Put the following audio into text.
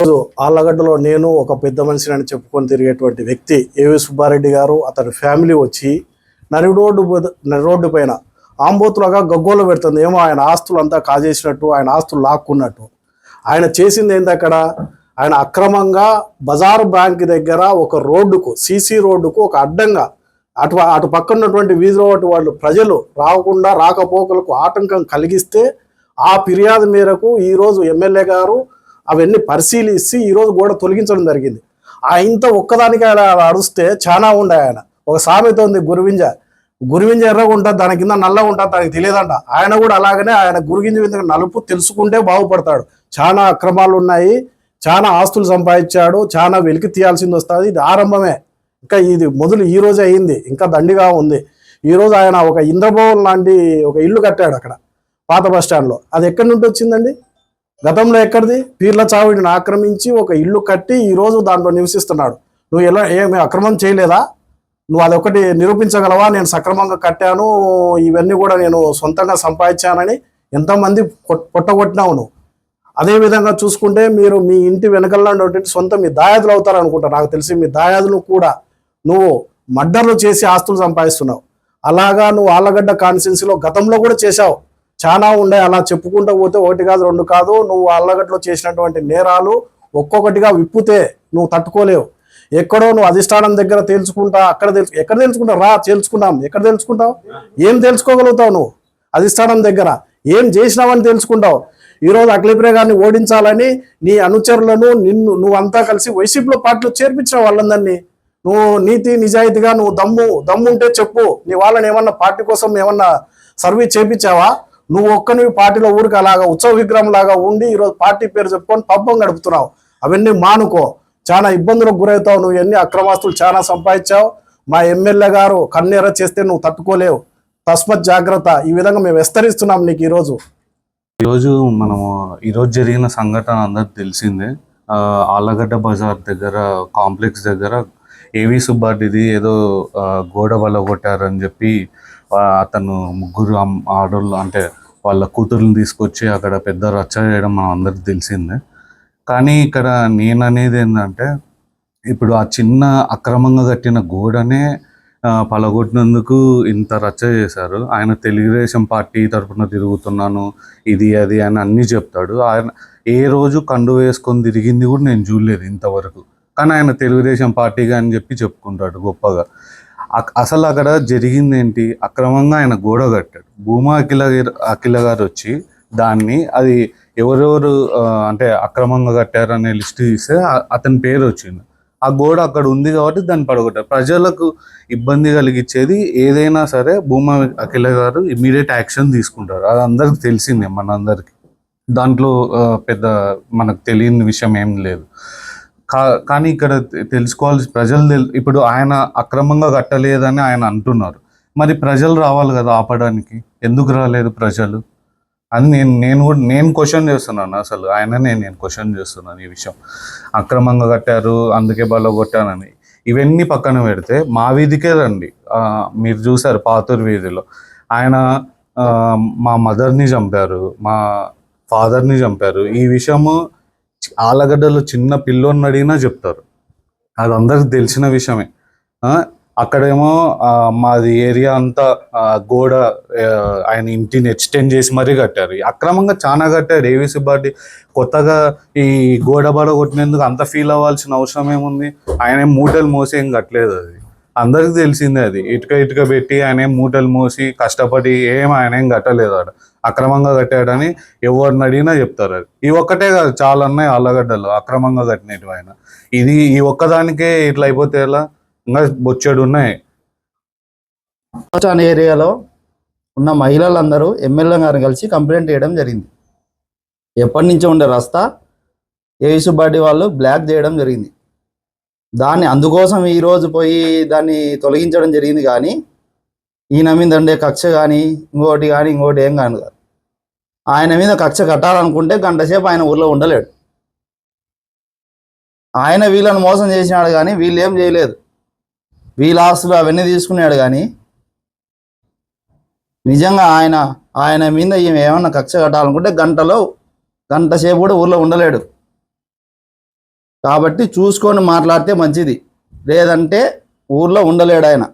రోజు ఆళ్ళగడ్డలో నేను ఒక పెద్ద మనిషిని అని చెప్పుకొని తిరిగేటువంటి వ్యక్తి ఏవి సుబ్బారెడ్డి గారు అతని ఫ్యామిలీ వచ్చి నరి రోడ్డు నరి రోడ్డు పైన ఆంబోతులుగా గగ్గోలు పెడుతుంది. ఏమో ఆయన ఆస్తులు అంతా కాజేసినట్టు ఆయన ఆస్తులు లాక్కున్నట్టు. ఆయన చేసింది ఏంది అక్కడ? ఆయన అక్రమంగా బజారు బ్యాంక్ దగ్గర ఒక రోడ్డుకు సీసీ రోడ్డుకు ఒక అడ్డంగా అటు అటు పక్కన ఉన్నటువంటి వీధిలో వాళ్ళు ప్రజలు రాకుండా రాకపోకలకు ఆటంకం కలిగిస్తే ఆ ఫిర్యాదు మేరకు ఈరోజు ఎమ్మెల్యే గారు అవన్నీ పరిశీలిస్తే ఈరోజు గోడ తొలగించడం జరిగింది. ఆ ఇంత ఒక్కదానికి ఆయన అరుస్తే చాలా ఉండే ఆయన. ఒక సామెత ఉంది గురువింజ. గురువింజ ఎర్రగా ఉంటుంది దాని కింద నల్లగా ఉంటుంది దానికి తెలియదంట. ఆయన కూడా అలాగనే ఆయన గురుగింజ మీద నలుపు తెలుసుకుంటే బాగుపడతాడు. చాలా అక్రమాలు ఉన్నాయి చాలా ఆస్తులు సంపాదించాడు చాలా వెలికి తీయాల్సింది వస్తుంది. ఇది ఆరంభమే. ఇంకా ఇది మొదలు ఈ రోజే అయింది. ఇంకా దండిగా ఉంది. ఈరోజు ఆయన ఒక ఇంద్రభవన్ లాంటి ఒక ఇల్లు కట్టాడు అక్కడ పాత బస్ స్టాండ్లో. అది ఎక్కడి నుండి వచ్చిందండి? గతంలో ఎక్కడిది? పీర్ల చావిడిని ఆక్రమించి ఒక ఇల్లు కట్టి ఈరోజు దాంట్లో నివసిస్తున్నాడు. నువ్వు ఎలా ఏమి అక్రమం చేయలేదా? నువ్వు అదొకటి నిరూపించగలవా? నేను సక్రమంగా కట్టాను ఇవన్నీ కూడా నేను సొంతంగా సంపాదించానని ఎంతమంది పొట్టగొట్టినావు నువ్వు? అదేవిధంగా చూసుకుంటే మీరు మీ ఇంటి వెనకల్లో ఉన్నటువంటి సొంత మీ దాయాదులు అవుతారు అనుకుంటా నాకు తెలిసి మీ దాయాదులు కూడా నువ్వు మర్డర్లు చేసి ఆస్తులు సంపాదిస్తున్నావు. అలాగా నువ్వు ఆలగడ్డ కాన్స్టిట్యున్సీలో గతంలో కూడా చేశావు. చాలా ఉండే అలా చెప్పుకుంటూ పోతే ఒకటి కాదు రెండు కాదు. నువ్వు అల్లగట్లో చేసినటువంటి నేరాలు ఒక్కొక్కటిగా విప్పితే నువ్వు తట్టుకోలేవు. ఎక్కడో నువ్వు అధిష్టానం దగ్గర తేల్చుకుంటా అక్కడ తెలుసు ఎక్కడ తెలుసుకుంటావు రా తేల్చుకుందాం. ఎక్కడ తెలుసుకుంటావు ఏం తెలుసుకోగలుగుతావు నువ్వు? అధిష్టానం దగ్గర. ఏం చేసినావని తెలుసుకుంటావు ఈరోజు అఖిలప్రియ గారిని ఓడించాలని నీ అనుచరులను నిన్ను నువ్వంతా కలిసి వైసీపీలో పార్టీలో చేర్పించిన వాళ్ళందరినీ. నువ్వు నీతి నిజాయితీగా నువ్వు దమ్ము దమ్ము ఉంటే చెప్పు. నీ వాళ్ళని ఏమన్నా పార్టీ కోసం ఏమన్నా సర్వీస్ చేపించావా? నువ్వు ఒక్కనివి పార్టీలో ఊరికి అలాగా ఉత్సవ విగ్రహం లాగా ఉండి ఈరోజు పార్టీ పేరు చెప్పుకొని పబ్బం గడుపుతున్నావు. అవన్నీ మానుకో. చాలా ఇబ్బందులకు గురవుతావు. నువ్వు ఎన్ని అక్రమాస్తులు చాలా సంపాదించావు. మా ఎమ్మెల్యే గారు కన్నెర చేస్తే నువ్వు తట్టుకోలేవు. తస్మత్ జాగ్రత్త. ఈ విధంగా మేము విస్తరిస్తున్నాం నీకు ఈరోజు. ఈరోజు మనము ఈరోజు జరిగిన సంఘటన అందరికి తెలిసిందే. ఆలగడ్డ బజార్ దగ్గర కాంప్లెక్స్ దగ్గర ఏవి సుబ్బారెడ్డిది ఏదో గోడ వల్ల కొట్టారని చెప్పి అతను ముగ్గురు ఆడోళ్ళు అంటే వాళ్ళ కూతుర్ని తీసుకొచ్చి అక్కడ పెద్ద రచ్చ చేయడం మనం అందరికి తెలిసిందే. కానీ ఇక్కడ నేను అనేది ఏంటంటే ఇప్పుడు ఆ చిన్న అక్రమంగా కట్టిన గోడనే పలగొట్టినందుకు ఇంత రచ్చ చేశారు. ఆయన తెలుగుదేశం పార్టీ తరఫున తిరుగుతున్నాను ఇది అది అని అన్నీ చెప్తాడు. ఆయన ఏ రోజు కండు వేసుకొని తిరిగింది కూడా నేను చూడలేదు ఇంతవరకు. కానీ ఆయన తెలుగుదేశం పార్టీగా అని చెప్పి చెప్పుకుంటాడు గొప్పగా. అసలు అక్కడ జరిగింది ఏంటి అక్రమంగా ఆయన గోడ కట్టాడు. భూమా అఖిల అఖిల గారు వచ్చి దాన్ని అది ఎవరెవరు అంటే అక్రమంగా కట్టారనే లిస్ట్ తీస్తే అతని పేరు వచ్చింది. ఆ గోడ అక్కడ ఉంది కాబట్టి దాన్ని పడగొట్టారు. ప్రజలకు ఇబ్బంది కలిగించేది ఏదైనా సరే భూమా అఖిల గారు ఇమీడియట్ యాక్షన్ తీసుకుంటారు. అది అందరికి తెలిసిందే మనందరికి. దాంట్లో పెద్ద మనకు తెలియని విషయం ఏం లేదు. కా కానీ ఇక్కడ తెలుసుకోవాల్సి ప్రజలు తెల్- ఇప్పుడు ఆయన అక్రమంగా కట్టలేదని ఆయన అంటున్నారు. మరి ప్రజలు రావాలి కదా ఆపడానికి? ఎందుకు రాలేదు ప్రజలు? అని నేను నేను కూడా నేను క్వశ్చన్ చేస్తున్నాను అసలు. ఆయననే నేను క్వశ్చన్ చేస్తున్నాను ఈ విషయం. అక్రమంగా కట్టారు అందుకే బల కొట్టానని. ఇవన్నీ పక్కన పెడితే మా వీధికే రండి. మీరు చూసారు పాతూరు వీధిలో. ఆయన మా మదర్ని చంపారు మా ఫాదర్ని చంపారు. ఈ విషయము ఆలగడ్డలో చిన్న పిల్లోని అడిగినా చెప్తారు. అది అందరికి తెలిసిన విషయమే. అక్కడేమో మాది ఏరియా అంతా గోడ ఆయన ఇంటిని ఎక్స్టెండ్ చేసి మరీ కట్టారు. అక్రమంగా చాలా కట్టారు. ఏవి సుబ్బారెడ్డి కొత్తగా ఈ గోడ బడ కొట్టినందుకు అంత ఫీల్ అవ్వాల్సిన అవసరం ఏముంది? ఆయన ఏం మూటలు మోసి ఏం కట్టలేదు అది. అందరికి తెలిసిందే అది. ఇటుక ఇటుక పెట్టి ఆయన మూటలు మోసి కష్టపడి ఏం ఆయన ఏం కట్టలేదు ఆడ. అక్రమంగా కట్టాడని ఎవరిని అడిగినా చెప్తారు అది. ఈ ఒక్కటే కాదు చాలా ఉన్నాయి ఆళ్ళగడ్డలు అక్రమంగా కట్టినట్టు ఆయన. ఇది ఈ ఒక్కదానికే ఇట్లా అయిపోతే ఎలా? ఇంకా బొచ్చెడు ఉన్నాయి. ఏరియాలో ఉన్న మహిళలందరూ ఎమ్మెల్యే గారిని కలిసి కంప్లైంట్ చేయడం జరిగింది. ఎప్పటి నుంచో ఉండే రస్తా ఏవి వాళ్ళు బ్లాక్ చేయడం జరిగింది. దాన్ని అందుకోసం ఈరోజు పోయి దాన్ని తొలగించడం జరిగింది కానీ ఈయన మీద ఉండే కక్ష కానీ ఇంకోటి కానీ ఇంకోటి ఏం కాను కాదు. ఆయన మీద కక్ష కట్టాలనుకుంటే గంట సేపు ఆయన ఊర్లో ఉండలేడు. ఆయన వీళ్ళని మోసం చేసినాడు కానీ వీళ్ళు ఏం చేయలేదు. వీళ్ళ ఆస్తులు అవన్నీ తీసుకున్నాడు కానీ నిజంగా ఆయన ఆయన మీద ఈమె ఏమన్నా కక్ష కట్టాలనుకుంటే గంటలో గంట సేపు కూడా ఊర్లో ఉండలేడు. కాబట్టి చూసుకొని మాట్లాడితే మంచిది. లేదంటే ఊర్లో ఉండలేడు ఆయన.